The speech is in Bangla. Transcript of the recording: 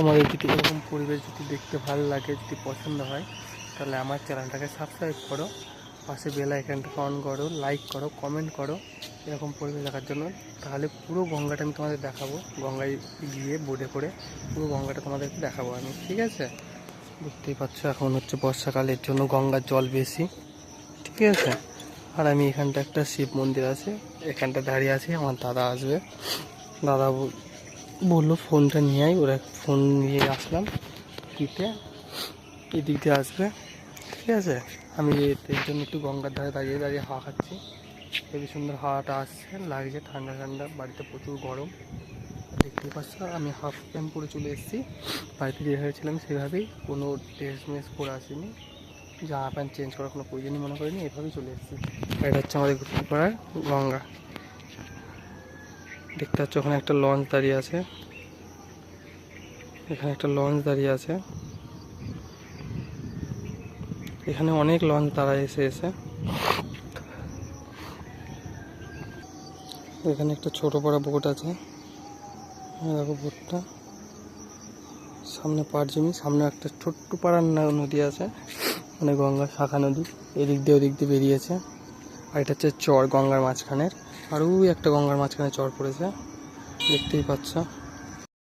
তোমাদের যদি এরকম পরিবেশ যদি দেখতে ভালো লাগে, যদি পছন্দ হয়, তাহলে আমার চ্যানেলটাকে সাবস্ক্রাইব করো। পাশে বেল আইকনটাকে অন করো লাইক করো কমেন্ট করো এরকম পরিবেশ দেখার জন্য। তাহলে পুরো গঙ্গাটা আমি তোমাদের দেখাবো, গঙ্গায় গিয়ে বোটে করে পুরো গঙ্গাটা তোমাদেরকে দেখাবো আমি, ঠিক আছে? বুঝতেই পারছ, এখন হচ্ছে বর্ষাকালের জন্য গঙ্গার জল বেশি, ঠিক আছে? আর আমি এখানটা একটা শিব মন্দির আছে, এখানটা দাঁড়িয়ে আছি, আমার দাদা আসবে। দাদা বলল ফোনটা নিয়ে আয়, ওরা ফোন নিয়ে আসলাম। কিতে এদিক দিয়ে আসবে। ঠিক আছে? আমি এর জন্য একটু গঙ্গার ধারে দাঁড়িয়ে দাঁড়িয়ে হাওয়া খাচ্ছি। খুবই সুন্দর হাওয়াটা আসছে, লাগছে ঠান্ডা ঠান্ডা, বাড়িতে প্রচুর গরম। দেখতেই পাচ্ছ, আমি হাফ প্যান্ট পরে চলে এসেছি। বাড়িতে যে হয়েছিলাম সেভাবেই কোনো ড্রেস মেস পরে আসিনি। জামা প্যান্ট চেঞ্জ করার কোনো প্রয়োজনই মনে করিনি, এভাবেই চলে এসেছি। এটা হচ্ছে আমাদের পাড়ার গঙ্গা। দেখতে পাচ্ছ ওখানে একটা লঞ্চ দাঁড়িয়ে আছে। এখানে একটা লঞ্চ দাঁড়িয়ে আছে। এখানে অনেক লঞ্চ দাঁড়ায় এসে এসে। এখানে একটা ছোট বড় বোট আছে। দেখো বোটটা। সামনে পাড় জমি, সামনে একটা ছোট্ট পাড়ার নদী আছে। মানে গঙ্গা শাখা নদী। এদিক দিয়ে ওদিক দিয়ে বেরিয়েছে। আর এটা হচ্ছে চর গঙ্গার মাঝখানের। আরও একটা গঙ্গার মাঝখানে চর পড়েছে। দেখতেই পাচ্ছ।